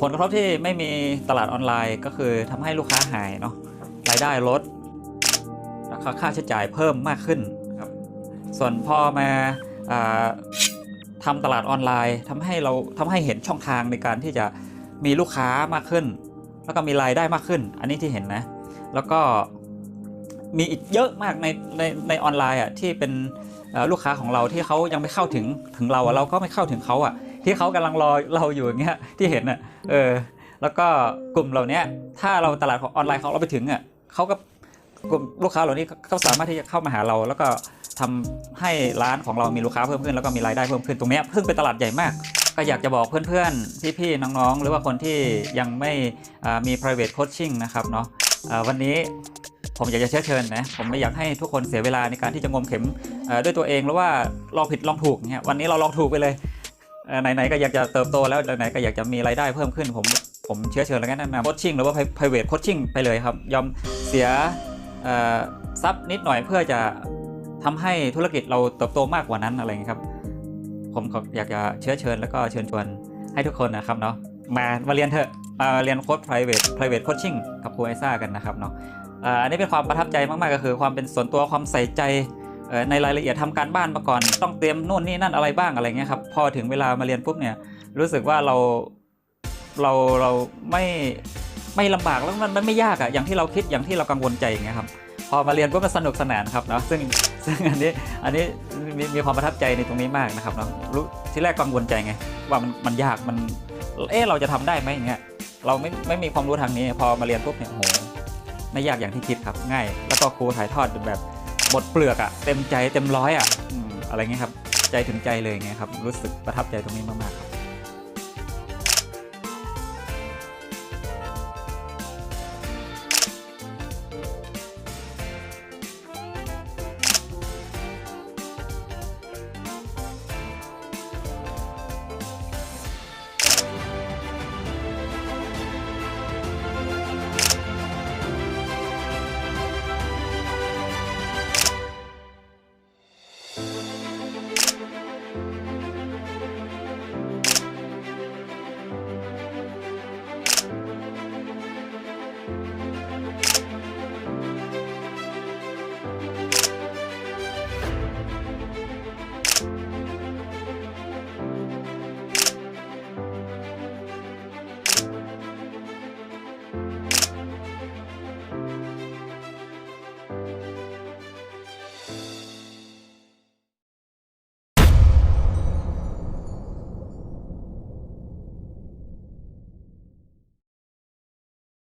ผลกระทบที่ไม่มีตลาดออนไลน์ก็คือทำให้ลูกค้าหายเนาะรายได้ลดราคาค่าใช้จ่ายเพิ่มมากขึ้นครับส่วนพอมาอ่าทำตลาดออนไลน์ทำให้เราทำให้เห็นช่องทางในการที่จะมีลูกค้ามากขึ้น แล้วก็มีรายได้มากขึ้น อันนี้ที่เห็นนะ แล้วก็มีอีกเยอะมากในในในออนไลน์อะที่เป็นเอ่อลูกค้าของเราที่เขายังไม่เข้าถึงถึงเราอะเราก็ไม่เข้าถึงเขาอะ ที่เขากำลังรอเราอยู่อย่างเงี้ยที่เห็นอะเออ แล้วก็กลุ่มเหล่าเนี้ยถ้าเราตลาดของออนไลน์ของเราไปถึงอะเขาก็กลุ่มลูกค้าเหล่านี้เขาสามารถที่จะเข้ามาหาเรา แล้วก็ทำให้ร้านของเรามีลูกค้าเพิ่มขึ้นแล้วก็มีรายได้เพิ่มขึ้นตรงเนี้ยเพิ่งเป็นตลาดใหญ่มาก ก็อยากจะบอกเพื่อนๆพี่ๆน้องๆ หรือว่าคนที่ยังไม่มี private coaching นะครับเนาะวันนี้ผมอยากจะเชื้อเชิญนะ ผมไม่อยากให้ทุกคนเสียเวลาในการที่จะงมเข็มด้วยตัวเองหรือว่าลองผิดลองถูกเนี่ยวันนี้เราลองถูกไปเลย ไหนๆก็อยากจะเติบโตแล้วไหนๆก็อยากจะมีรายได้เพิ่มขึ้น ผมผมเชื้อเชิญแล้วกันแนะนำ coaching หรือว่า private coaching ไปเลยครับ ยอมเสียทรัพย์นิดหน่อยเพื่อจะทำให้ธุรกิจเราเติบโตมากกว่านั้นอะไรอย่างเงี้ยครับ ผมอยากจะเชื้อเชิญแล้วก็เชิญชวนให้ทุกคนนะครับเนาะมามาเรียนเถอะมาเรียนโค้ด private private coaching กับครูไอซ่ากันนะครับเนาะอันนี้เป็นความประทับใจมากๆก็คือความเป็นส่วนตัวความใส่ใจ ในรายละเอียดทำการบ้านมาก่อนต้องเตรียมนู่นนี่นั่นอะไรบ้างอะไรเงี้ยครับพอถึงเวลามาเรียนปุ๊บเนี่ยรู้สึกว่าเราเราเราไม่ไม่ลำบากแล้วมันมันไม่ยากอะอย่างที่เราคิดอย่างที่เรากังวลใจอย่างเงี้ยครับพอมาเรียนปุ๊บมันสนุกสนานครับเนาะซึ่งซึ่งอันนี้อันนี้มีมีความประทับใจในตรงนี้มากนะครับเนาะรู้ที่แรกกังวลใจไงว่ามันมันยากมันเอ๊ะเราจะทำได้ไหมอย่างเงี้ยเราไม่ไม่มีความรู้ทางนี้ พอมาเรียนปุ๊บเนี่ยโหไม่ยากอย่างที่คิดครับง่าย แล้วก็ครูถ่ายทอดแบบ หมดเปลือกอะเต็มใจเต็มร้อยอะอืมอะไรเงี้ยครับใจถึงใจเลยไงครับรู้สึกประทับใจตรงนี้มากๆครับ